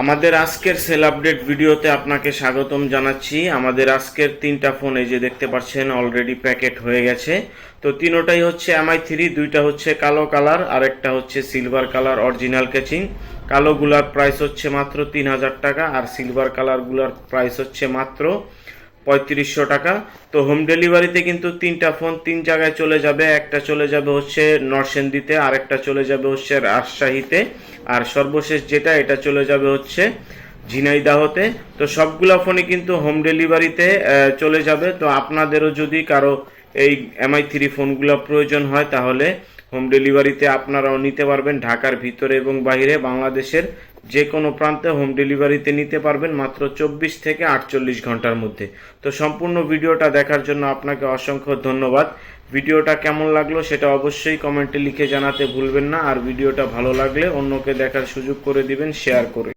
আমাদের আজকের sell update ভিডিওতে আপনাকে স্বাগতম জানাচ্ছি। আমাদের আজকের তিনটা ফোন এই যে দেখতে পাচ্ছেন অলরেডি প্যাকেট হয়ে গেছে। তো তিনোটাই হচ্ছে এমআই থ্রি দুইটা হচ্ছে কালো কালার আর একটা হচ্ছে সিলভার কালার অরিজিনাল কেচিং কালোগুলার প্রাইস হচ্ছে মাত্র তিন হাজার টাকা, আর সিলভার কালারগুলার প্রাইস হচ্ছে মাত্র পঁয়ত্রিশশো টাকা। তো হোম ডেলিভারিতে কিন্তু তিনটা ফোন তিন জায়গায় চলে যাবে। একটা চলে যাবে হচ্ছে নরসেন্দিতে আর একটা চলে যাবে হচ্ছে রাজশাহীতে। আর সর্বশেষ যেটা, এটা চলে যাবে হচ্ছে ঝিনাইদাহতে। তো সবগুলা ফোনই কিন্তু হোম ডেলিভারিতে চলে যাবে। তো আপনাদেরও যদি কারও এই এমআই থ্রি ফোনগুলো প্রয়োজন হয়, তাহলে হোম ডেলিভারিতে আপনারাও নিতে পারবেন ঢাকার ভিতরে এবং বাইরে বাংলাদেশের যে কোনো প্রান্তে হোম ডেলিভারিতে নিতে পারবেন মাত্র চব্বিশ থেকে আটচল্লিশ ঘণ্টার মধ্যে। তো সম্পূর্ণ ভিডিওটা দেখার জন্য আপনাকে অসংখ্য ধন্যবাদ। ভিডিওটা কেমন লাগল সেটা অবশ্যই কমেন্টে লিখে জানাতে ভুলবেন না। আর ভিডিওটা ভালো লাগলে অন্যকে দেখার সুযোগ করে দিবেন, শেয়ার করে